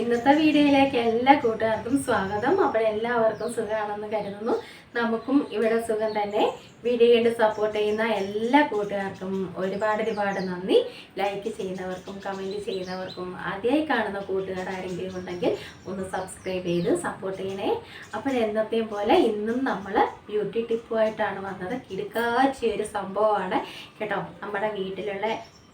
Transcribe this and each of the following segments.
ഇന്നത്തെ വീഡിയോയിലേക്ക് എല്ലാ കൂട്ടുകാർക്കും സ്വാഗതം. അപ്പോൾ എല്ലാവർക്കും സുഖമാണെന്ന് കരുതുന്നു. നമുക്കും ഇവിടെ സുഖം തന്നെ. വീഡിയോ കണ്ട് സപ്പോർട്ട് ചെയ്യുന്ന എല്ലാ കൂട്ടുകാർക്കും ഒരുപാട് ഒരുപാട് നന്ദി. ലൈക്ക് ചെയ്യുന്നവർക്കും കമന്റ് ചെയ്യുന്നവർക്കും ആദ്യമായി കാണുന്ന കൂട്ടുകാർ ആരെങ്കിലും ഉണ്ടെങ്കിൽ ഒന്ന് സബ്സ്ക്രൈബ് ചെയ്ത് സപ്പോർട്ട് ചെയ്യണേ. അപ്പോൾ എന്നത്തെയും പോലെ ഇന്നും നമ്മൾ ബ്യൂട്ടി ടിപ്പുമായിട്ടാണ് വന്നത്. കിടുക്കാച്ചിയ ഒരു സംഭവമാണ്. കേട്ടോ നമ്മുടെ വീട്ടിലുള്ള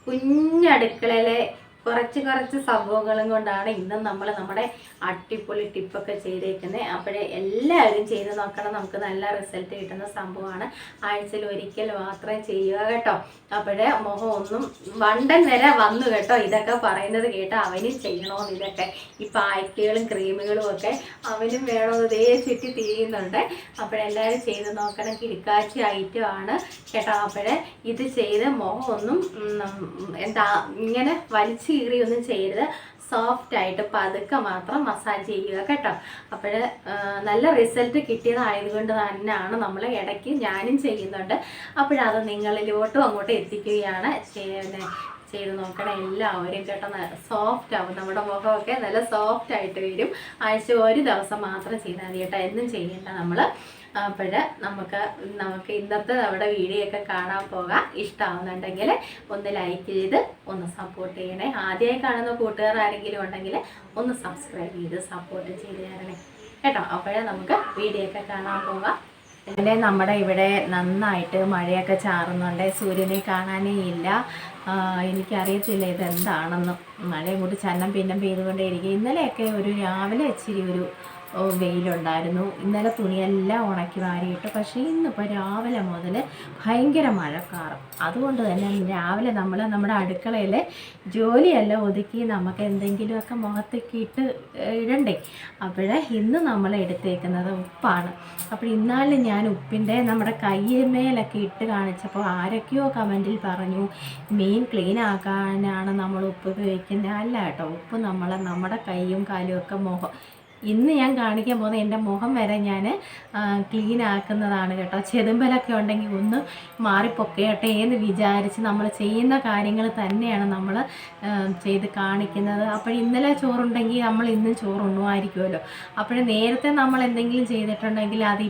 കുഞ്ഞടുക്കളയിലെ കുറച്ച് കുറച്ച് സംഭവങ്ങളും കൊണ്ടാണ് ഇന്നും നമ്മൾ നമ്മുടെ അടിപൊളി ടിപ്പൊക്കെ ചെയ്തേക്കുന്നത് അപ്പോഴേ എല്ലാവരും ചെയ്ത് നോക്കണം. നമുക്ക് നല്ല റിസൾട്ട് കിട്ടുന്ന സംഭവമാണ്. ആഴ്ചയിൽ ഒരിക്കൽ മാത്രം ചെയ്യുക കേട്ടോ. അപ്പോഴേ മുഖം ഒന്നും വണ്ടൻ വരെ വന്നു കേട്ടോ. ഇതൊക്കെ പറയുന്നത് കേട്ടോ അവനും ചെയ്യണമെന്ന് ഇതൊക്കെ. ഈ പായ്ക്കുകളും ക്രീമുകളും ഒക്കെ അവനും വേണമെന്ന് ഇതേ ചുറ്റി തിരിയുന്നുണ്ട്. അപ്പോഴെല്ലാവരും ചെയ്ത് നോക്കണം. കിടക്കാച്ചി ഐറ്റം ആണ് കേട്ടോ. അപ്പോഴേ ഇത് ചെയ്ത് മുഖം ഒന്നും എന്താ ഇങ്ങനെ വലിച്ചു കീറിയൊന്നും ചെയ്യരുത്. സോഫ്റ്റ് ആയിട്ട് പതുക്കെ മാത്രം മസാജ് ചെയ്യുക കേട്ടോ. അപ്പോൾ നല്ല റിസൾട്ട് കിട്ടിയതായതുകൊണ്ട് തന്നെയാണ് നമ്മൾ ഇടയ്ക്ക് ഞാനും ചെയ്യുന്നുണ്ട്. അപ്പോഴത് നിങ്ങളിലോട്ടും അങ്ങോട്ട് എത്തിക്കുകയാണ്. ചെയ്ത് നോക്കണം എല്ലാവരും കേട്ടോ. സോഫ്റ്റ് ആവും. നമ്മുടെ മുഖമൊക്കെ നല്ല സോഫ്റ്റ് ആയിട്ട് വരും. ആഴ്ച ഒരു ദിവസം മാത്രം ചെയ്താൽ മതി കേട്ടോ. എന്നും ചെയ്യേണ്ട നമ്മൾ അപ്പോൾ നമുക്ക് നമുക്ക് ഇന്നത്തെ നമ്മുടെ വീഡിയോ ഒക്കെ കാണാൻ പോകാം. ഇഷ്ടമാവുന്നുണ്ടെങ്കിൽ ഒന്ന് ലൈക്ക് ചെയ്ത് ഒന്ന് സപ്പോർട്ട് ചെയ്യണേ. ആദ്യമായി കാണുന്ന കൂട്ടുകാർ ആരെങ്കിലും ഉണ്ടെങ്കിൽ ഒന്ന് സബ്സ്ക്രൈബ് ചെയ്ത് സപ്പോർട്ട് ചെയ്ത് തരണേ. കേട്ടോ? അപ്പോഴേ നമുക്ക് വീഡിയോ ഒക്കെ കാണാൻ പോകാം. പിന്നെ നമ്മുടെ ഇവിടെ നന്നായിട്ട് മഴയൊക്കെ ചാറുന്നുണ്ട്. സൂര്യനെ കാണാനേ ഇല്ല. എനിക്കറിയത്തില്ല ഇതെന്താണെന്ന്. മഴയും കൂടി ചന്നം പിന്നം പെയ്തുകൊണ്ടേയിരിക്കും. ഇന്നലെയൊക്കെ ഒരു രാവിലെ ഇച്ചിരി ഒരു വെയിലുണ്ടായിരുന്നു. ഇന്നലെ തുണിയെല്ലാം ഉണക്കി വാരിയിട്ട്. പക്ഷേ ഇന്നിപ്പോൾ രാവിലെ മുതൽ ഭയങ്കര മഴക്കാറ്. അതുകൊണ്ട് തന്നെ രാവിലെ നമ്മൾ നമ്മുടെ അടുക്കളയിലെ ജോലിയെല്ലാം ഒതുക്കി നമുക്ക് എന്തെങ്കിലുമൊക്കെ മുഖത്തേക്ക് ഇട്ട് ഇടണ്ടേ? അപ്പോഴേ ഇന്ന് നമ്മൾ എടുത്തേക്കുന്നത് ഉപ്പാണ്. അപ്പോൾ ഇന്നാലും ഞാൻ ഉപ്പിന്റെ നമ്മുടെ കയ്യമേലൊക്കെ ഇട്ട് കാണിച്ചപ്പോൾ ആരൊക്കെയോ കമന്റിൽ പറഞ്ഞു മീൻ ക്ലീൻ ആക്കാനാണ് നമ്മൾ ഉപ്പ് ഉപയോഗിക്കുന്നത്. അല്ല കേട്ടോ ഉപ്പ് നമ്മളെ നമ്മുടെ കൈയും കാലും ഒക്കെ മുഖം ഇന്ന് ഞാൻ കാണിക്കാൻ പോകുന്ന എന്റെ മുഖം വരെ ഞാൻ ക്ലീൻ ആക്കുന്നതാണ് കേട്ടോ. ചെതുമ്പലൊക്കെ ഉണ്ടെങ്കിൽ ഒന്ന് മാറിപ്പൊക്കയട്ടെ എന്ന് വിചാരിച്ച് നമ്മൾ ചെയ്യുന്ന കാര്യങ്ങൾ തന്നെയാണ് നമ്മൾ ചെയ്ത് കാണിക്കുന്നത്. അപ്പോൾ ഇന്നലെ ചോറുണ്ടെങ്കിൽ നമ്മൾ ഇന്നും ചോറുണ്ണുമായിരിക്കുമല്ലോ അപ്പോൾ നേരത്തെ നമ്മൾ എന്തെങ്കിലും ചെയ്തിട്ടുണ്ടെങ്കിൽ അത്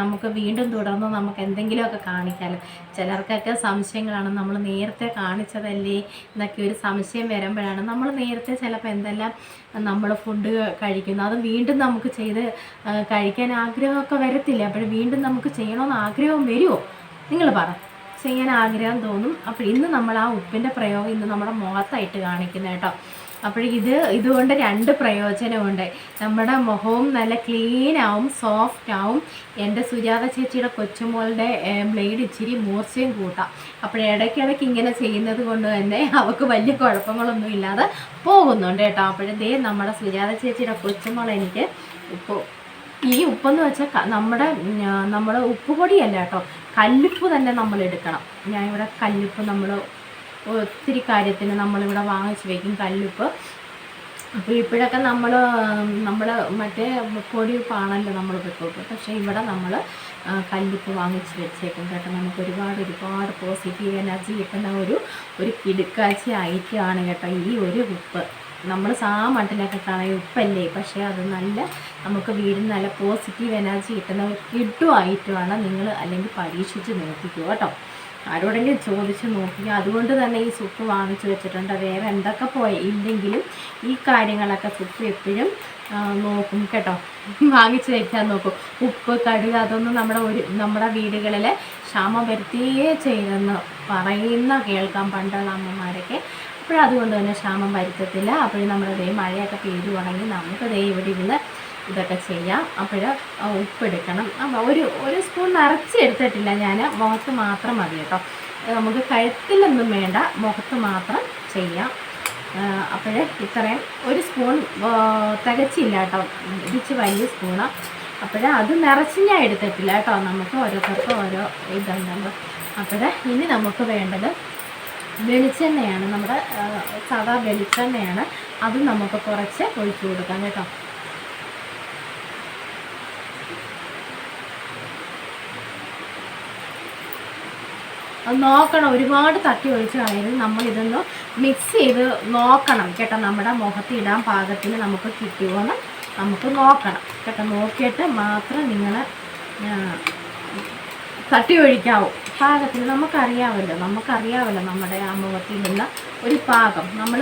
നമുക്ക് വീണ്ടും തുടർന്ന് നമുക്ക് എന്തെങ്കിലുമൊക്കെ കാണിക്കാമല്ലോ ചിലർക്കൊക്കെ സംശയങ്ങളാണ് നമ്മൾ നേരത്തെ കാണിച്ചതല്ലേ? എന്നൊക്കെ ഒരു സംശയം വരുമ്പോഴാണ്. നമ്മൾ നേരത്തെ ചിലപ്പോൾ എന്തെല്ലാം നമ്മൾ ഫുഡ് കഴിക്കുന്നു. അത് വീണ്ടും നമുക്ക് ചെയ്ത് കഴിക്കാൻ ആഗ്രഹമൊക്കെ വരത്തില്ല? അപ്പോൾ വീണ്ടും നമുക്ക് ചെയ്യണമെന്ന് ആഗ്രഹം വരുമോ? നിങ്ങൾ പറ. ചെയ്യാൻ ആഗ്രഹം തോന്നും. അപ്പോൾ ഇന്ന് നമ്മൾ ആ ഉപ്പിന്റെ പ്രയോഗം ഇന്ന് നമ്മുടെ മുഖത്തായിട്ട് കാണിക്കുന്നത് കേട്ടോ. അപ്പോൾ ഇത് ഇതുകൊണ്ട് രണ്ട് പ്രയോജനമുണ്ട്. നമ്മുടെ മുഖവും നല്ല ക്ലീൻ ആവും സോഫ്റ്റ് ആവും. എന്റെ സുജാത ചേച്ചിയുടെ കൊച്ചുമോളുടെ ബ്ലേഡ് ഇച്ചിരി മൂർച്ചയും കൂട്ടാം. അപ്പോൾ ഇടയ്ക്കിടയ്ക്ക് ഇങ്ങനെ ചെയ്യുന്നത് കൊണ്ട് തന്നെ അവൾക്ക് വലിയ കുഴപ്പങ്ങളൊന്നും ഇല്ലാതെ പോകുന്നുണ്ട് കേട്ടോ. അപ്പോഴേ നമ്മുടെ സുജാത ചേച്ചിയുടെ കൊച്ചുമോൾ എനിക്ക് ഇപ്പോൾ ഈ ഉപ്പെന്ന് വെച്ചാൽ നമ്മുടെ നമ്മൾ ഉപ്പ് പൊടിയല്ല കേട്ടോ. കല്ലുപ്പ് തന്നെ നമ്മൾ എടുക്കണം. ഞാൻ ഇവിടെ കല്ലുപ്പ് നമ്മൾ ഒത്തിരി കാര്യത്തിന് നമ്മളിവിടെ വാങ്ങിച്ച് വയ്ക്കും കല്ലുപ്പ്. അപ്പോൾ ഇപ്പോഴൊക്കെ നമ്മൾ നമ്മൾ മറ്റേ പൊടി ഉപ്പാണല്ലോ നമ്മൾ വെക്കുക പക്ഷേ ഇവിടെ നമ്മൾ കല്ലുപ്പ് വാങ്ങിച്ച് വെച്ചേക്കും കേട്ടോ. നമുക്ക് ഒരുപാട് ഒരുപാട് പോസിറ്റീവ് എനർജി കിട്ടുന്ന ഒരു ഒരു കിടുക്കാഴ്ച ഐറ്റമാണ് കേട്ടോ ഈ ഒരു ഉപ്പ്. നമ്മൾ സാ മട്ടിലൊക്കെ കളയും ഉപ്പല്ലേ? പക്ഷേ അത് നല്ല നമുക്ക് വീടിന് നല്ല പോസിറ്റീവ് എനർജി കിട്ടുന്ന ഒരു കിഡു ഐറ്റമാണ്. നിങ്ങൾ അല്ലെങ്കിൽ പരീക്ഷിച്ച് നോക്കിക്കോ കേട്ടോ. ആരോടെങ്കിലും ചോദിച്ച് നോക്കുക. അതുകൊണ്ട് തന്നെ ഈ സുപ്പ് വാങ്ങിച്ചു വെച്ചിട്ടുണ്ട്. വേറെ എന്തൊക്കെ പോയി? ഇല്ലെങ്കിലും ഈ കാര്യങ്ങളൊക്കെ സുപ്പ് എപ്പോഴും നോക്കും കേട്ടോ. വാങ്ങിച്ചു വെക്കാൻ നോക്കും. ഉപ്പ് കടുക് അതൊന്നും നമ്മുടെ ഒരു നമ്മുടെ വീടുകളിൽ ക്ഷാമം വരുത്തിയേ ചെയ്തെന്ന് പറയുന്ന കേൾക്കാം പണ്ടുള്ള അമ്മമാരൊക്കെ. അപ്പോഴതുകൊണ്ട് തന്നെ ക്ഷാമം വരുത്തത്തില്ല. അപ്പോഴും നമ്മുടെ ദേ മഴയൊക്കെ പെയ്തു തുടങ്ങി. നമുക്ക് ദേ ഇവിടെ ഇരുന്ന് ഇതൊക്കെ ചെയ്യാം. അപ്പോൾ ഉപ്പെടുക്കണം. അപ്പോൾ ഒരു ഒരു സ്പൂൺ നിറച്ച് എടുത്തിട്ടില്ല ഞാൻ മുഖത്ത് മാത്രം മതി കേട്ടോ. നമുക്ക് കഴുത്തിലൊന്നും വേണ്ട. മുഖത്ത് മാത്രം ചെയ്യാം. അപ്പോൾ ഇത്രയും ഒരു സ്പൂൺ തികച്ചില്ല കേട്ടോ. ഇടിച്ച് വലിയ സ്പൂണാണ് അപ്പോൾ അത് നിറച്ച് ഞാൻ എടുത്തിട്ടില്ല കേട്ടോ. നമുക്ക് ഓരോരുത്തർക്കും ഓരോ ഇതുണ്ടല്ലോ. അപ്പോൾ ഇനി നമുക്ക് വേണ്ടത് വെളിച്ചെണ്ണയാണ്. നമ്മുടെ സാധാ വെളിച്ചെണ്ണയാണ്. അത് നമുക്ക് കുറച്ച് ഒഴിച്ചു കൊടുക്കാം കേട്ടോ. അത് നോക്കണം. ഒരുപാട് തട്ടി ഒഴിച്ച് കളയരുത് നമ്മൾ ഇതൊന്ന് മിക്സ് ചെയ്ത് നോക്കണം. കേട്ടോ നമ്മുടെ മുഖത്ത് ഇടാൻ പാകത്തിന് നമുക്ക് കിട്ടിയോന്ന് നമുക്ക് നോക്കണം. കേട്ടോ നോക്കിയിട്ട് മാത്രം നിങ്ങൾ തട്ടി ഒഴിക്കാവൂ. പാകത്തിന് നമുക്കറിയാമല്ലോ നമുക്കറിയാമല്ലോ നമ്മുടെ ആ മുഖത്തിടുന്ന ഒരു പാകം. നമ്മൾ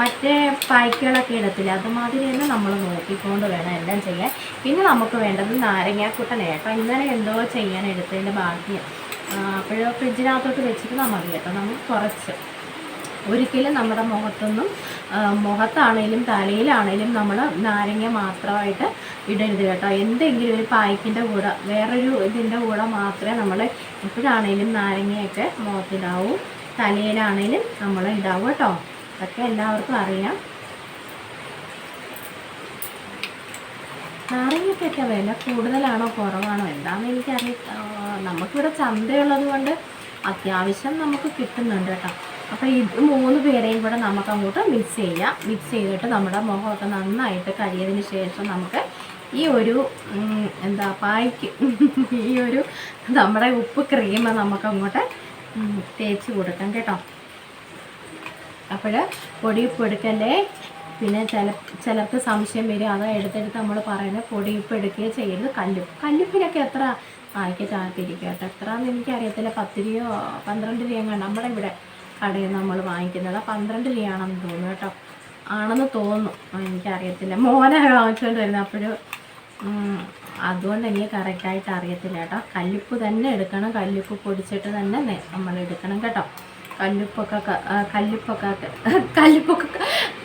മറ്റേ പായ്ക്കുകളൊക്കെ ഇടത്തില്ല അതുമാതിരി തന്നെ നമ്മൾ നോക്കിക്കൊണ്ട് വേണം എല്ലാം ചെയ്യാൻ. പിന്നെ നമുക്ക് വേണ്ടത് നാരങ്ങാക്കുട്ടനെ കേട്ടോ ഇന്നലെ എന്തോ ചെയ്യാൻ എടുത്തതിന്റെ ബാക്കി അപ്പോഴോ ഫ്രിഡ്ജിനകത്തോട്ട് വെച്ചിട്ട് മതി കേട്ടോ. നമുക്ക് കുറച്ച്. ഒരിക്കലും നമ്മുടെ മുഖത്തൊന്നും മുഖത്താണേലും തലയിലാണേലും നമ്മൾ നാരങ്ങ മാത്രമായിട്ട് ഇടരുത് കേട്ടോ. എന്തെങ്കിലും ഒരു പായ്ക്കിന്റെ കൂടെ വേറൊരു ഇതിന്റെ കൂടെ മാത്രമേ നമ്മൾ എപ്പോഴാണേലും നാരങ്ങയൊക്കെ മുഖത്തിടാവൂ തലയിലാണേലും നമ്മൾ ഇടാവൂ കേട്ടോ. അതൊക്കെ എല്ലാവർക്കും അറിയാം. നാരങ്ങയ്ക്കൊക്കെ വില കൂടുതലാണോ കുറവാണോ? എന്താണെന്ന് എനിക്കറിയ ആ, നമുക്കിവിടെ ചന്തയുള്ളത് കൊണ്ട് അത്യാവശ്യം നമുക്ക് കിട്ടുന്നുണ്ട് കേട്ടോ. അപ്പോൾ ഇത് മൂന്ന് പേരെയും കൂടെ നമുക്ക് അങ്ങോട്ട് മിക്സ് ചെയ്യാം. മിക്സ് ചെയ്തിട്ട് നമ്മുടെ മുഖമൊക്കെ നന്നായിട്ട് കഴിയതിന് ശേഷം നമുക്ക് ഈ ഒരു എന്താ പായ്ക്ക് ഈ ഒരു നമ്മുടെ ഉപ്പ് ക്രീം നമുക്ക് അങ്ങോട്ട് തേച്ച് കൊടുക്കാം കേട്ടോ. അപ്പോൾ പൊടി ഉപ്പ് എടുക്കല്ലേ പിന്നെ ചില ചിലർക്ക് സംശയം വരും അത് എടുത്തെടുത്ത് നമ്മൾ പറയുന്നത് പൊടിയിപ്പ് എടുക്കുകയോ ചെയ്യരുത് കല്ലുപ്പ് കല്ലുപ്പിനൊക്കെ എത്ര ആയിക്കകത്തിരിക്കും കേട്ടോ. എത്രയാണെന്ന് എനിക്കറിയത്തില്ല. പത്ത് രൂപയോ പന്ത്രണ്ട് രൂപയും കണ്ട നമ്മുടെ ഇവിടെ കടയിൽ നമ്മൾ വാങ്ങിക്കുന്നത്. പന്ത്രണ്ട് രൂപയാണെന്ന് തോന്നുന്നു കേട്ടോ. ആണെന്ന് തോന്നുന്നു. എനിക്കറിയത്തില്ല. മോനെ വാങ്ങിച്ചുകൊണ്ട് വരുന്നത് അപ്പോഴും അതുകൊണ്ട് എനിക്ക് കറക്റ്റായിട്ട് അറിയത്തില്ല കേട്ടോ. കല്ലുപ്പ് തന്നെ എടുക്കണം. കല്ലുപ്പ് പൊടിച്ചിട്ട് തന്നെ നമ്മൾ എടുക്കണം കേട്ടോ. കല്ലുപ്പൊക്കെ കല്ലുപ്പൊക്കെ കല്ലുപ്പൊക്കെ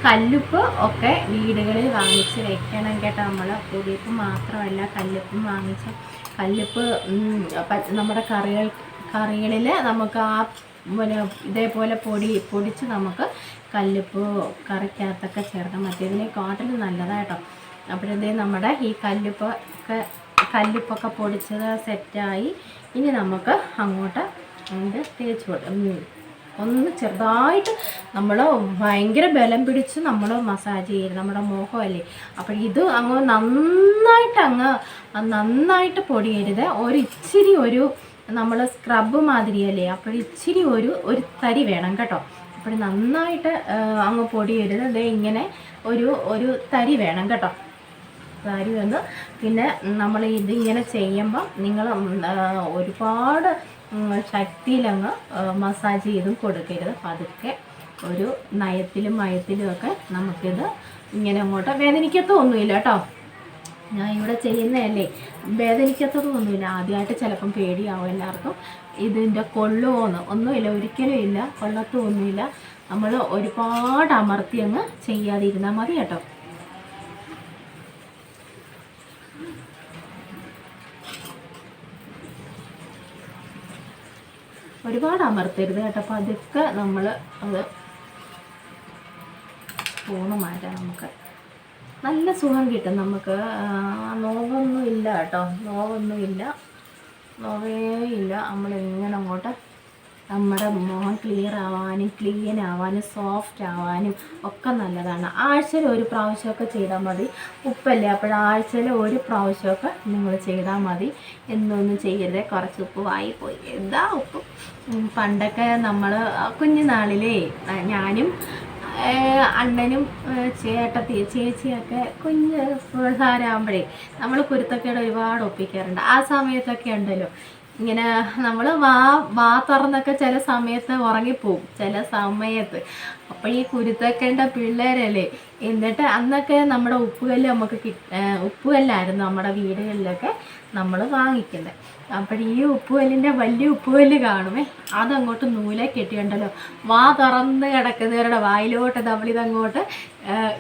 കല്ലുപ്പ് ഒക്കെ വീടുകളിൽ വാങ്ങിച്ച് വെക്കണം കേട്ടോ നമ്മൾ പൊടിയപ്പ് മാത്രമല്ല കല്ലുപ്പും വാങ്ങിച്ച്. കല്ലുപ്പ് നമ്മുടെ കറികൾ കറികളിൽ നമുക്ക് ആ പിന്നെ ഇതേപോലെ പൊടി പൊടിച്ച് നമുക്ക് കല്ലുപ്പ് കറിക്കകത്തൊക്കെ ചേർക്കാം. മറ്റേതിനെക്കാട്ടിലും നല്ലതായിട്ടോ അപ്പോഴത്തേ നമ്മുടെ ഈ കല്ലുപ്പ് ഒക്കെ കല്ലുപ്പൊക്കെ പൊടിച്ചത് സെറ്റായി ഇനി നമുക്ക് അങ്ങോട്ട് അതിന്റെ തേച്ച് കൊടുക്കാം. ഒന്ന് ചെറുതായിട്ട് നമ്മൾ ഭയങ്കര ബലം പിടിച്ച് നമ്മൾ മസാജ് ചെയ്യരുത് നമ്മുടെ മോഹമല്ലേ അപ്പോൾ ഇത് അങ്ങ് നന്നായിട്ട് അങ്ങ് നന്നായിട്ട് പൊടിയരുത്. ഒരു ഇച്ചിരി ഒരു നമ്മൾ സ്ക്രബ് മാതിരിയല്ലേ? അപ്പോൾ ഇച്ചിരി ഒരു ഒരു തരി വേണം കേട്ടോ. അപ്പോൾ നന്നായിട്ട് അങ്ങ് പൊടിയരുത്. അതേ ഇങ്ങനെ ഒരു ഒരു തരി വേണം കേട്ടോ. തരി വന്ന് പിന്നെ നമ്മൾ ഇത് ഇങ്ങനെ ചെയ്യുമ്പം നിങ്ങൾ ഒരുപാട് ശക്തിയിലങ്ങ് മസാജ് ചെയ്തും കൊടുക്കരുത്. പതുക്കെ ഒരു നയത്തിലും മയത്തിലും ഒക്കെ നമുക്കിത് ഇങ്ങനെ അങ്ങോട്ട് വേദനിക്കത്തൊന്നുമില്ല കേട്ടോ. ഞാൻ ഇവിടെ ചെയ്യുന്നതല്ലേ. വേദനിക്കത്തതൊന്നുമില്ല ആദ്യമായിട്ട് ചിലപ്പം പേടിയാവും എല്ലാവർക്കും. ഇതിന്റെ കൊള്ളുമോന്ന് ഒന്നുമില്ല ഒരിക്കലും ഇല്ല കൊള്ളത്തൊന്നുമില്ല നമ്മൾ ഒരുപാട് അമർത്തി അങ്ങ് ചെയ്യാതിരുന്നാൽ മതി കേട്ടോ. ഒരുപാട് അമർത്തരുത് കേട്ടോ. അപ്പോൾ അതൊക്കെ നമ്മൾ അത് സ്പൂണ് മാറ്റാം നമുക്ക്. നല്ല സുഖം കിട്ടും നമുക്ക്. നോവൊന്നും ഇല്ല കേട്ടോ. നോവൊന്നും ഇല്ല. നോവേ ഇല്ല. നമ്മളിങ്ങനെ അങ്ങോട്ട് നമ്മുടെ മുഖം ക്ലിയർ ആവാനും ക്ലീൻ ആവാനും സോഫ്റ്റ് ആവാനും ഒക്കെ നല്ലതാണ്. ആഴ്ചയിൽ ഒരു പ്രാവശ്യമൊക്കെ ചെയ്താൽ മതി. ഉപ്പല്ലേ? അപ്പോൾ ആഴ്ചയിൽ ഒരു പ്രാവശ്യമൊക്കെ നിങ്ങൾ ചെയ്താൽ മതി. എന്നൊന്നും ചെയ്യരുത്. കുറച്ച് ഉപ്പ് വായിപ്പോയി. എന്താ ഉപ്പ്? പണ്ടൊക്കെ നമ്മൾ കുഞ്ഞുനാളിലേ ഞാനും അണ്ണനും ചേട്ട ചേച്ചിയൊക്കെ കുഞ്ഞ് സാരാകുമ്പോഴേ നമ്മൾ കുരുത്തക്കേട് ഒരുപാട് ഒപ്പിക്കാറുണ്ട്. ആ സമയത്തൊക്കെ ഉണ്ടല്ലോ. ഇങ്ങനെ നമ്മൾ വാ വാ തുറന്നൊക്കെ ചില സമയത്ത് ഉറങ്ങിപ്പോവും ചില സമയത്ത്. അപ്പോൾ ഈ കുരുത്തക്കേണ്ട പിള്ളേരല്ലേ എന്നിട്ട് അന്നൊക്കെ നമ്മുടെ ഉപ്പുകല്ല് നമുക്ക് കിട്ട ഉപ്പുകല്ലായിരുന്നു നമ്മുടെ വീടുകളിലൊക്കെ നമ്മൾ വാങ്ങിക്കുന്നത് അപ്പോൾ ഈ ഉപ്പുകല്ലിന്റെ വലിയ ഉപ്പുകല്ല് കാണുമേ അതങ്ങോട്ട് നൂലെ കെട്ടിയുണ്ടല്ലോ. വാ തുറന്ന് കിടക്കുന്നവരുടെ വായിലോട്ട് നമ്മളിതങ്ങോട്ട്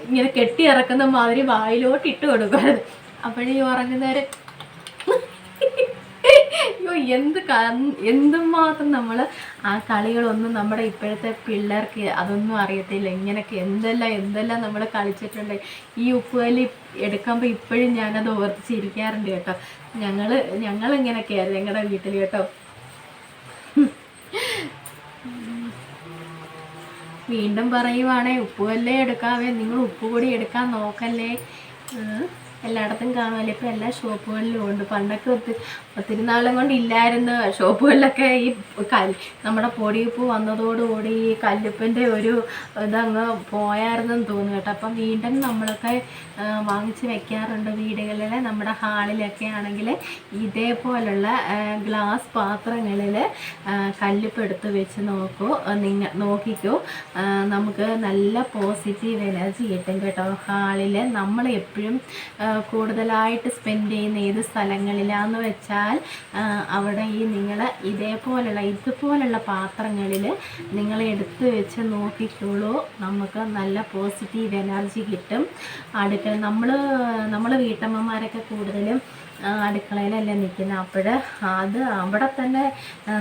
ഇങ്ങനെ കെട്ടി ഇറക്കുന്ന മാതിരി വായിലോട്ട് ഇട്ട് കൊടുക്കരുത് അപ്പോഴീ ഉറങ്ങുന്നവർ അയ്യോ എന്ത് എന്തുമാത്രം നമ്മൾ ആ കളികളൊന്നും നമ്മുടെ ഇപ്പോഴത്തെ പിള്ളേർക്ക് അതൊന്നും അറിയത്തില്ല. ഇങ്ങനെയൊക്കെ എന്തെല്ലാം എന്തെല്ലാം നമ്മൾ കളിച്ചിട്ടുണ്ട്. ഈ ഉപ്പുകലി എടുക്കുമ്പോൾ ഇപ്പോഴും ഞാനത് ഓർത്തിച്ചിരിക്കാറുണ്ട് കേട്ടോ. ഞങ്ങൾ ഞങ്ങൾ ഇങ്ങനെയൊക്കെയായിരുന്നു ഞങ്ങളുടെ വീട്ടിൽ കേട്ടോ. വീണ്ടും പറയുവാണേ ഉപ്പുകല്ലേ എടുക്കാവേ? നിങ്ങൾ ഉപ്പ് കൂടി എടുക്കാൻ നോക്കല്ലേ. എല്ലായിടത്തും കാണുമല്ലോ ഇപ്പം എല്ലാ ഷോപ്പുകളിലും ഉണ്ട്. പണ്ടൊക്കെ ഒത്തിരി ഒത്തിരി നാളും കൊണ്ട് ഇല്ലായിരുന്നു. ഷോപ്പുകളിലൊക്കെ ഈ കല്ല് നമ്മുടെ പൊടിയുപ്പ് വന്നതോടുകൂടി ഈ കല്ലുപ്പിന്റെ ഒരു ഇതങ്ങ് പോയായിരുന്നെന്ന് തോന്നുന്നു കേട്ടോ. അപ്പം വീണ്ടും നമ്മളൊക്കെ വാങ്ങിച്ച് വെക്കാറുണ്ട് വീടുകളിൽ നമ്മുടെ ഹാളിലൊക്കെ ആണെങ്കിൽ ഇതേപോലുള്ള ഗ്ലാസ് പാത്രങ്ങളിൽ കല്ലുപ്പ് എടുത്ത് വെച്ച് നോക്കൂ. നിങ്ങൾ നോക്കിക്കോ. നമുക്ക് നല്ല പോസിറ്റീവ് എനർജി കിട്ടും കേട്ടോ. ഹാളിൽ നമ്മൾ എപ്പോഴും കൂടുതലായിട്ട് സ്പെൻഡ് ചെയ്യുന്ന ഏത് സ്ഥലങ്ങളിലാന്ന് വെച്ചാൽ അവിടെ ഈ നിങ്ങൾ ഇതേപോലുള്ള ഇതുപോലുള്ള പാത്രങ്ങളിൽ നിങ്ങൾ എടുത്തു വെച്ച് നോക്കിക്കോളൂ. നമുക്ക് നല്ല പോസിറ്റീവ് എനർജി കിട്ടും. അടുക്കള നമ്മൾ നമ്മൾ വീട്ടമ്മമാരൊക്കെ കൂടുതലും അടുക്കളയിലല്ലേ നിൽക്കുന്നത് അപ്പോൾ അത് അവിടെ തന്നെ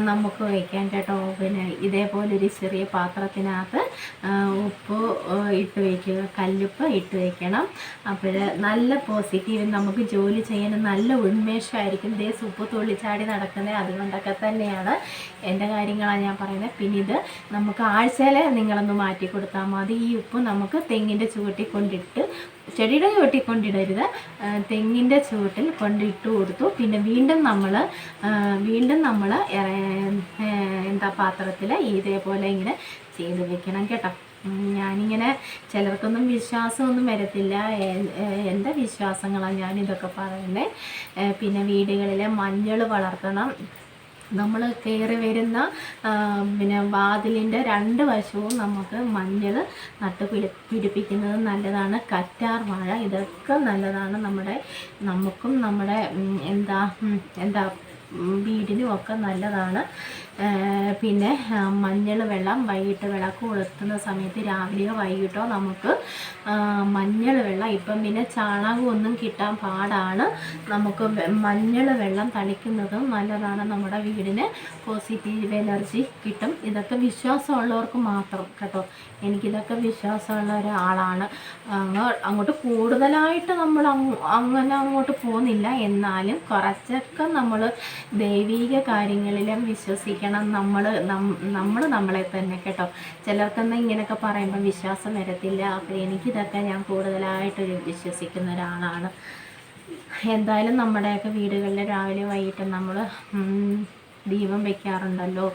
നമുക്ക് വയ്ക്കാൻ കേട്ടോ. പിന്നെ ഇതേപോലെ ഒരു ചെറിയ പാത്രത്തിനകത്ത് ഉപ്പ് ഇട്ട് വയ്ക്കുക കല്ലുപ്പ് ഇട്ട് വയ്ക്കണം അപ്പോൾ നല്ല പോസിറ്റീവ് നമുക്ക് ജോലി ചെയ്യാൻ നല്ല ഉന്മേഷമായിരിക്കും. ഇതേ ഉപ്പ് തുള്ളിച്ചാടി നടക്കുന്നത് അതുകൊണ്ടൊക്കെ തന്നെയാണ് എന്റെ കാര്യങ്ങളാണ് ഞാൻ പറയുന്നത്. പിന്നെ ഇത് നമുക്ക് ആഴ്ചയിലെ നിങ്ങളൊന്ന് മാറ്റി കൊടുത്താൽ മതി. ഈ ഉപ്പ് നമുക്ക് തെങ്ങിന്റെ ചുവട്ടി കൊണ്ടിട്ട് ചെടിയുടെ ചുവട്ടിൽ കൊണ്ടിടരുത്. തെങ്ങിന്റെ ചുവട്ടിൽ കൊണ്ടിട്ട് കൊടുത്തു. പിന്നെ വീണ്ടും നമ്മൾ വീണ്ടും നമ്മൾ എന്താ പാത്രത്തിൽ ഇതേപോലെ ഇങ്ങനെ ചെയ്ത് വെക്കണം കേട്ടോ. ഞാനിങ്ങനെ ചിലർക്കൊന്നും വിശ്വാസമൊന്നും വരത്തില്ല. എന്റെ വിശ്വാസങ്ങളാണ് ഞാനിതൊക്കെ പറയുന്നത് പിന്നെ വീടുകളിലെ മഞ്ഞൾ വളർത്തണം. നമ്മൾ കയറി വരുന്ന പിന്നെ വാതിലിന്റെ രണ്ട് വശവും നമുക്ക് മഞ്ഞൾ നട്ട് പിടി പിടിപ്പിക്കുന്നത് നല്ലതാണ്. കറ്റാർ വാഴ ഇതൊക്കെ നല്ലതാണ് നമ്മുടെ നമുക്കും നമ്മുടെ എന്താ എന്താ വീടിനും ഒക്കെ നല്ലതാണ്. പിന്നെ മഞ്ഞൾ വെള്ളം വൈകിട്ട് വിളക്ക് കൊളുത്തുന്ന സമയത്ത് രാവിലെയോ വൈകിട്ടോ നമുക്ക് മഞ്ഞൾ വെള്ളം ഇപ്പം പിന്നെ ചാണകം ഒന്നും കിട്ടാൻ പാടാണ്. നമുക്ക് മഞ്ഞൾ വെള്ളം തളിക്കുന്നതും നല്ലതാണ് നമ്മുടെ വീടിന്. പോസിറ്റീവ് എനർജി കിട്ടും. ഇതൊക്കെ വിശ്വാസമുള്ളവർക്ക് മാത്രം കേട്ടോ. എനിക്കിതൊക്കെ വിശ്വാസമുള്ള ഒരാളാണ്. അങ്ങോ അങ്ങോട്ട് കൂടുതലായിട്ട് നമ്മൾ അങ്ങ് അങ്ങനെ അങ്ങോട്ട് പോകുന്നില്ല. എന്നാലും കുറച്ചൊക്കെ നമ്മൾ ദൈവീക കാര്യങ്ങളിലും വിശ്വസിക്കണം. നമ്മൾ നമ്മൾ നമ്മളെ തന്നെ കേട്ടോ. ചിലർക്കൊന്നും ഇങ്ങനെയൊക്കെ പറയുമ്പോൾ വിശ്വാസം വരത്തില്ല. അപ്പോൾ എനിക്കിതൊക്കെ ഞാൻ കൂടുതലായിട്ട് വിശ്വസിക്കുന്ന ഒരാളാണ്. എന്തായാലും നമ്മുടെയൊക്കെ വീടുകളിൽ രാവിലെ വൈകിട്ട് നമ്മൾ ദീപം വയ്ക്കാറുണ്ടല്ലോ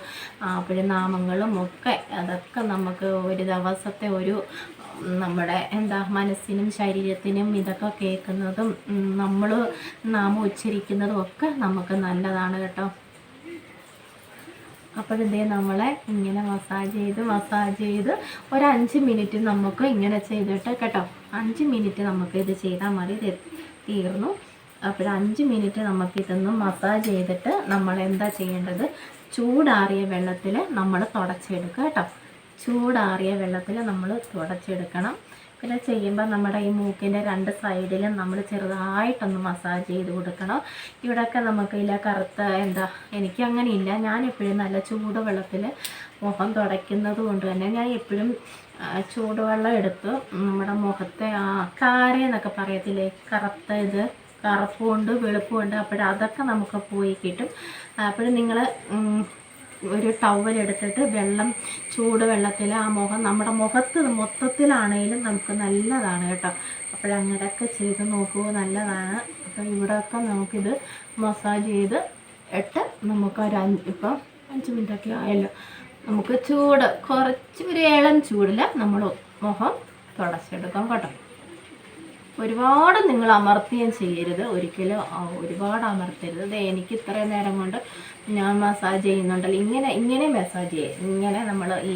അപ്പോഴും നാമങ്ങളും ഒക്കെ അതൊക്കെ നമുക്ക് ഒരു ദിവസത്തെ ഒരു നമ്മുടെ എന്താ മനസ്സിനും ശരീരത്തിനും ഇതൊക്കെ കേൾക്കുന്നതും നമ്മൾ നാമം ഉച്ചരിക്കുന്നതും ഒക്കെ നമുക്ക് നല്ലതാണ് കേട്ടോ. അപ്പോഴിതേ നമ്മളെ ഇങ്ങനെ മസാജ് ചെയ്ത് മസാജ് ചെയ്ത് ഒരു അഞ്ച് മിനിറ്റ് നമുക്ക് ഇങ്ങനെ ചെയ്തിട്ട് കേട്ടോ. അഞ്ച് മിനിറ്റ് നമുക്ക് ഇത് ചെയ്താൽ മതി. തീർന്നു. അപ്പോൾ അഞ്ച് മിനിറ്റ് നമുക്ക് ഇതൊന്ന് മസാജ് ചെയ്തിട്ട് നമ്മൾ എന്താ ചെയ്യേണ്ടത്? ചൂടാറിയ വെള്ളത്തിൽ നമ്മൾ തുടച്ചെടുക്കുക കേട്ടോ. ചൂടാറിയ വെള്ളത്തിൽ നമ്മൾ തുടച്ചെടുക്കണം. പിന്നെ ചെയ്യുമ്പോൾ നമ്മുടെ ഈ മൂക്കിന്റെ രണ്ട് സൈഡിലും നമ്മൾ ചെറുതായിട്ടൊന്ന് മസാജ് ചെയ്ത് കൊടുക്കണം. ഇവിടെയൊക്കെ നമുക്ക് ഇല്ല കറുത്ത എന്താ എനിക്ക് അങ്ങനെ ഇല്ല ഞാൻ എപ്പോഴും നല്ല ചൂട് വെള്ളത്തിൽ മുഖം തുടയ്ക്കുന്നത് കൊണ്ട് തന്നെ ഞാൻ എപ്പോഴും ചൂടുവെള്ളം എടുത്ത് നമ്മുടെ മുഖത്തെ ആ കാര എന്നൊക്കെ പറയത്തില്ലേ കറുത്ത ഇത് കറുപ്പുണ്ട് വെളുപ്പുണ്ട് അപ്പോഴതൊക്കെ നമുക്ക് പോയി കിട്ടും. അപ്പോഴും നിങ്ങൾ ഒരു ടവൽ എടുത്തിട്ട് വെള്ളം ചൂട് വെള്ളത്തിൽ ആ മുഖം നമ്മുടെ മുഖത്ത് മൊത്തത്തിലാണെങ്കിലും നമുക്ക് നല്ലതാണ് കേട്ടോ. അപ്പോഴങ്ങനെയൊക്കെ ചെയ്ത് നോക്കൂ നല്ലതാണ്. അപ്പോൾ ഇവിടെയൊക്കെ നമുക്കിത് മസാജ് ചെയ്ത് ഇട്ട് നമുക്കൊരു അഞ്ച് ഇപ്പം അഞ്ച് മിനിറ്റൊക്കെ ആയല്ലോ. നമുക്ക് ചൂട് കുറച്ച് ഒരു ഇളം ചൂടിൽ നമ്മൾ മുഖം തുടച്ചെടുക്കാം കേട്ടോ. ഒരുപാട് നിങ്ങൾ അമർത്തുകയും ചെയ്യരുത്. ഒരിക്കലും ഒരുപാട് അമർത്തരുത്. എനിക്ക് ഇത്രയും നേരം കൊണ്ട് ഞാൻ മസാജ് ചെയ്യുന്നുണ്ടല്ലോ. ഇങ്ങനെ ഇങ്ങനെ മസാജ് ചെയ്യുക ഇങ്ങനെ നമ്മൾ ഈ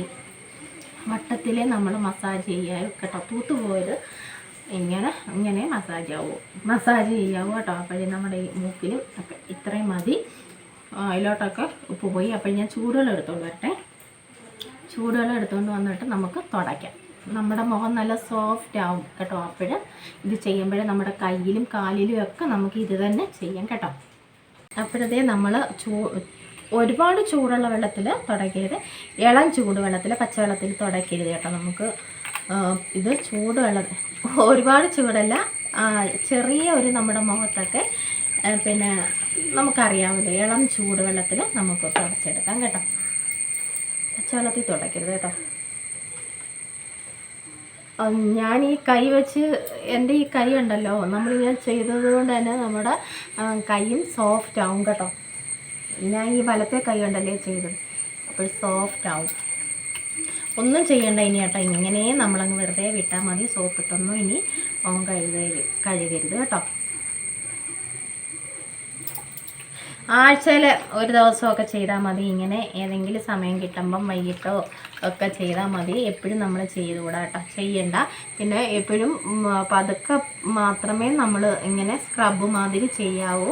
വട്ടത്തിൽ നമ്മൾ മസാജ് ചെയ്യുക കേട്ടോ തൂത്ത് പോയത് ഇങ്ങനെ ഇങ്ങനെ മസാജ് ആവും. മസാജ് ചെയ്യാവും കേട്ടോ. അപ്പോഴേ നമ്മുടെ ഈ മൂക്കിലും ഒക്കെ ഇത്രയും മതി. അതിലോട്ടൊക്കെ ഉപ്പ് പോയി. അപ്പോൾ ഞാൻ ചൂടുവെള്ളം എടുത്തോണ്ട് വരട്ടെ. ചൂടുവെള്ളം എടുത്തുകൊണ്ട് വന്നിട്ട് നമുക്ക് തുടയ്ക്കാം. നമ്മുടെ മുഖം നല്ല സോഫ്റ്റ് ആവും കേട്ടോ. അപ്പോൾ ഇത് ചെയ്യുമ്പോഴേ നമ്മുടെ കയ്യിലും കാലിലും ഒക്കെ നമുക്ക് ഇത് തന്നെ ചെയ്യാം കേട്ടോ. അപ്പോഴതേ നമ്മൾ ചൂ ഒരുപാട് ചൂടുള്ള വെള്ളത്തിൽ തുടയ്ക്കരുത് ഇളം ചൂടുവെള്ളത്തിൽ പച്ചവെള്ളത്തിൽ തുടയ്ക്കരുത് കേട്ടോ നമുക്ക്. ഇത് ഇത് ചൂടുവെള്ളം ഒരുപാട് ചൂടല്ല. ചെറിയ ഒരു നമ്മുടെ മുഖത്തൊക്കെ പിന്നെ നമുക്കറിയാമല്ലോ ഇളം ചൂടുവെള്ളത്തിൽ നമുക്ക് തുടച്ചെടുക്കാം കേട്ടോ. പച്ചവെള്ളത്തിൽ തുടയ്ക്കരുത് കേട്ടോ. ഞാൻ ഈ കൈ വെച്ച് എന്റെ ഈ കൈ ഉണ്ടല്ലോ നമ്മളിങ്ങനെ ചെയ്തത് കൊണ്ട് തന്നെ നമ്മുടെ കൈയും സോഫ്റ്റ് ആവും കേട്ടോ. ഞാൻ ഈ വലത്തെ കൈ ഉണ്ടല്ലേ ചെയ്തത്? അപ്പോൾ സോഫ്റ്റ് ആവും. ഒന്നും ചെയ്യണ്ട ഇനി കേട്ടോ ഇങ്ങനെ നമ്മളങ്ങ് വെറുതെ വിട്ടാൽ മതി സോപ്പിട്ടൊന്നും ഇനി കഴുകരുത് കഴുകരുത് കേട്ടോ. ആഴ്ചയിൽ ഒരു ദിവസമൊക്കെ ചെയ്താൽ മതി. ഇങ്ങനെ ഏതെങ്കിലും സമയം കിട്ടുമ്പം വൈകിട്ടോ ഒക്കെ ചെയ്താൽ മതി. എപ്പോഴും നമ്മൾ ചെയ്തുകൂടാ കേട്ടോ. ചെയ്യണ്ട. പിന്നെ എപ്പോഴും പതുക്കെ മാത്രമേ നമ്മൾ ഇങ്ങനെ സ്ക്രബ് മാതിരി ചെയ്യാവൂ.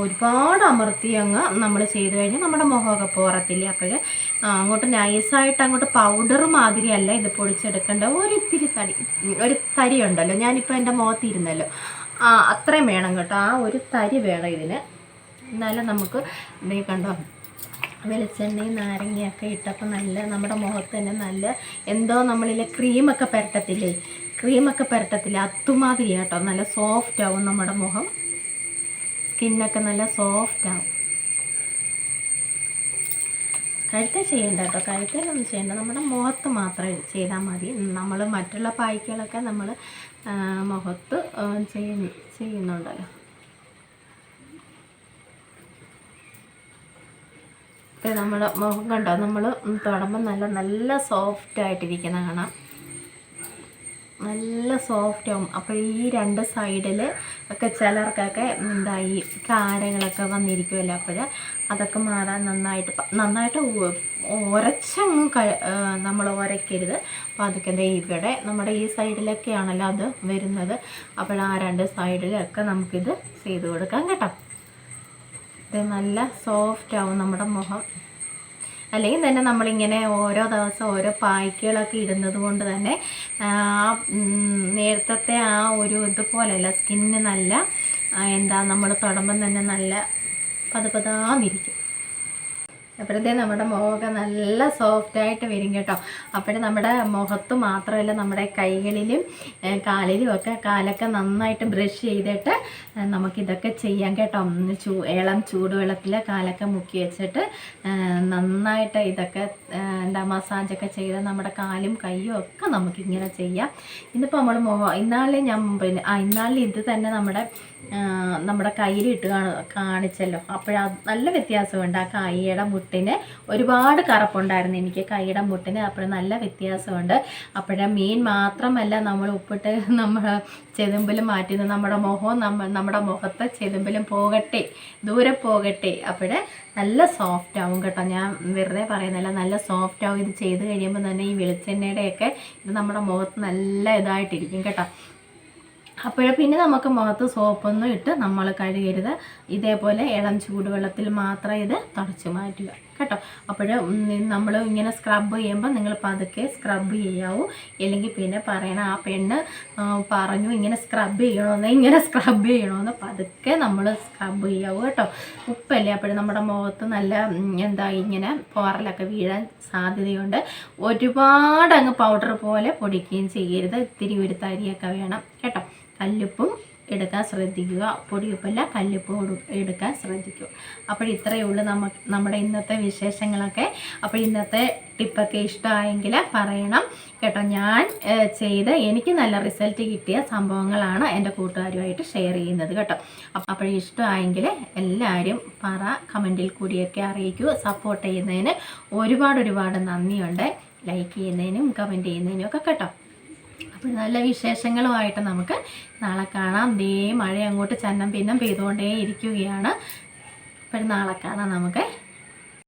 ഒരുപാട് അമർത്തി അങ്ങ് നമ്മൾ ചെയ്തു കഴിഞ്ഞാൽ നമ്മുടെ മുഖമൊക്കെ പോറത്തില്ലേ അപ്പോൾ അങ്ങോട്ട് നൈസായിട്ട് അങ്ങോട്ട് പൗഡർ മാതിരിയല്ല ഇത് പൊടിച്ചെടുക്കേണ്ട ഒരിത്തിരി തടി ഒരു തരി ഉണ്ടല്ലോ ഞാനിപ്പോൾ എന്റെ മുഖത്തിരുന്നല്ലോ. ആ അത്രയും വേണം കേട്ടോ. ആ ഒരു തരി വേണം ഇതിന്. എന്നാലും നമുക്ക് ഇതേ കണ്ടോ വെളിച്ചെണ്ണയും നാരങ്ങയൊക്കെ ഇട്ടപ്പോൾ നല്ല നമ്മുടെ മുഖത്ത് തന്നെ നല്ല എന്തോ നമ്മളിലെ ക്രീമൊക്കെ പുരട്ടത്തില്ലേ? ക്രീമൊക്കെ പുരട്ടത്തില്ലേ? അത്തുമാതിരി കേട്ടോ. നല്ല സോഫ്റ്റ് ആവും നമ്മുടെ മുഖം. സ്കിന്നൊക്കെ നല്ല സോഫ്റ്റ് ആവും. കഴുത്ത ചെയ്യേണ്ട കേട്ടോ. കഴുത്തേലൊന്നും ചെയ്യേണ്ട. നമ്മുടെ മുഖത്ത് മാത്രം ചെയ്താൽ മതി. നമ്മൾ മറ്റുള്ള പായ്ക്കുകളൊക്കെ നമ്മൾ മുഖത്ത് ചെയ്യുന്നുണ്ടല്ലോ. നമ്മൾ മുഖം കണ്ടോ? നമ്മൾ തൊടുമ്പോൾ നല്ല നല്ല സോഫ്റ്റ് ആയിട്ടിരിക്കുന്ന കാണാം. നല്ല സോഫ്റ്റ് ആവും. അപ്പോൾ ഈ രണ്ട് സൈഡിൽ ഒക്കെ ചിലർക്കൊക്കെ എന്താ ഈ കാരങ്ങളൊക്കെ വന്നിരിക്കുമല്ലോ അപ്പോൾ അതൊക്കെ മാറാൻ നന്നായിട്ട് നന്നായിട്ട് ഉരച്ചങ്ങും ക നമ്മൾ ഉരയ്ക്കരുത് അപ്പോൾ അതൊക്കെ എന്താ ഇവിടെ നമ്മുടെ ഈ സൈഡിലൊക്കെയാണല്ലോ അത് വരുന്നത്. അപ്പോൾ ആ രണ്ട് സൈഡിലൊക്കെ നമുക്കിത് ചെയ്ത് കൊടുക്കാം കേട്ടോ. ഇത് നല്ല സോഫ്റ്റ് ആവും നമ്മുടെ മുഖം. അല്ലെങ്കിൽ തന്നെ നമ്മളിങ്ങനെ ഓരോ ദിവസം ഓരോ പായ്ക്കുകളൊക്കെ ഇടുന്നത് കൊണ്ട് തന്നെ ആ നേരത്തെ ആ ഒരു ഇതുപോലെയല്ല സ്കിന്ന് നല്ല എന്താ നമ്മൾ തൊടുമ്പം തന്നെ നല്ല പതുപതാന്നിരിക്കും. അപ്പോഴത്തേ നമ്മുടെ മുഖമൊക്കെ നല്ല സോഫ്റ്റായിട്ട് വരും കേട്ടോ. അപ്പോഴും നമ്മുടെ മുഖത്ത് മാത്രമല്ല നമ്മുടെ കൈകളിലും കാലിലും ഒക്കെ കാലൊക്കെ നന്നായിട്ട് ബ്രഷ് ചെയ്തിട്ട് നമുക്കിതൊക്കെ ചെയ്യാം കേട്ടോ. ചൂ ഇളം ചൂടുവെള്ളത്തിൽ കാലൊക്കെ മുക്കി വെച്ചിട്ട് നന്നായിട്ട് ഇതൊക്കെ എന്താ മസാജൊക്കെ ചെയ്ത് നമ്മുടെ കാലും കൈയും ഒക്കെ നമുക്കിങ്ങനെ ചെയ്യാം. ഇന്നിപ്പോൾ നമ്മൾ മുഖം ഇന്നാളിൽ ഞാൻ പിന്നെ ആ ഇന്നാളിൽ ഇത് തന്നെ നമ്മുടെ നമ്മുടെ കയ്യിലിട്ട് കാണ കാണിച്ചല്ലോ. അപ്പോഴാ നല്ല വ്യത്യാസമുണ്ട്. ആ കൈയുടെ മുട്ടിന് ഒരുപാട് കറുപ്പുണ്ടായിരുന്നു. എനിക്ക് കൈയുടെ മുട്ടിന് അപ്പോൾ നല്ല വ്യത്യാസമുണ്ട്. അപ്പോഴ മീൻ മാത്രമല്ല നമ്മൾ ഉപ്പിട്ട് നമ്മൾ ചെതുമ്പിലും മാറ്റുന്നത് നമ്മുടെ മുഖവും നമ്മ നമ്മുടെ മുഖത്തെ ചെതുമ്പിലും പോകട്ടെ ദൂരെ പോകട്ടെ. അപ്പോഴേ നല്ല സോഫ്റ്റ് ആവും കേട്ടോ. ഞാൻ വെറുതെ പറയുന്നില്ല നല്ല സോഫ്റ്റ് ആവും. ഇത് ചെയ്ത് കഴിയുമ്പോൾ തന്നെ ഈ വെളിച്ചെണ്ണയുടെയൊക്കെ ഇത് നമ്മുടെ മുഖത്ത് നല്ല ഇതായിട്ടിരിക്കും കേട്ടോ. അപ്പോൾ പിന്നെ നമുക്ക് മുഖത്ത് സോപ്പൊന്നും ഇട്ട് നമ്മൾ കഴുകരുത്. ഇതേപോലെ ഇളം ചൂടുവെള്ളത്തിൽ മാത്രം ഇത് തുടച്ചു മാറ്റുക. കേട്ടോ. അപ്പോൾ നമ്മൾ ഇങ്ങനെ സ്ക്രബ് ചെയ്യുമ്പോൾ നിങ്ങൾ പതുക്കെ സ്ക്രബ് ചെയ്യാവൂ. അല്ലെങ്കിൽ പിന്നെ പറയണ ആ പെണ്ണ് പറഞ്ഞു ഇങ്ങനെ സ്ക്രബ് ചെയ്യണമെന്ന് ഇങ്ങനെ സ്ക്രബ് ചെയ്യണമെന്ന് പതുക്കെ നമ്മൾ സ്ക്രബ് ചെയ്യാവൂ കേട്ടോ. ഉപ്പല്ലേ? അപ്പോൾ നമ്മുടെ മുഖത്ത് നല്ല എന്താ ഇങ്ങനെ പോറലൊക്കെ വീഴാൻ സാധ്യതയുണ്ട്. ഒരുപാട് അങ്ങ് പൗഡർ പോലെ പൊടിക്കുകയും ചെയ്യരുത്. ഇത്തിരി ഒരു തരിയൊക്കെ വേണം കേട്ടോ. കല്ലുപ്പും എടുക്കാൻ ശ്രദ്ധിക്കുക. പൊടിയുപ്പല്ല കല്ലുപ്പോടും എടുക്കാൻ ശ്രദ്ധിക്കുക അപ്പോൾ ഇത്രയേ ഉള്ളൂ നമ്മ നമ്മുടെ ഇന്നത്തെ വിശേഷങ്ങളൊക്കെ. അപ്പോൾ ഇന്നത്തെ ടിപ്പൊക്കെ ഇഷ്ടമായെങ്കിൽ പറയണം. കേട്ടോ ഞാൻ ചെയ്ത് എനിക്ക് നല്ല റിസൾട്ട് കിട്ടിയ സംഭവങ്ങളാണ് എന്റെ കൂട്ടുകാരുമായിട്ട് ഷെയർ ചെയ്യുന്നത് കേട്ടോ. അപ്പ- അപ്പോൾ ഇഷ്ടമായെങ്കിൽ എല്ലാവരും പറ കമന്റിൽ കൂടിയൊക്കെ അറിയിക്കൂ. സപ്പോർട്ട് ചെയ്യുന്നതിന് ഒരുപാട് ഒരുപാട് നന്ദിയുണ്ട്. ലൈക്ക് ചെയ്യുന്നതിനും കമന്റ് ചെയ്യുന്നതിനും ഒക്കെ കേട്ടോ. അപ്പോൾ നല്ല വിശേഷങ്ങളുമായിട്ട് നമുക്ക് നാളെ കാണാം. ദേ മഴ അങ്ങോട്ട് ചന്നം പിന്നം പെയ്തുകൊണ്ടേ ഇരിക്കുകയാണ് അപ്പോൾ നാളെ കാണാം നമുക്ക്.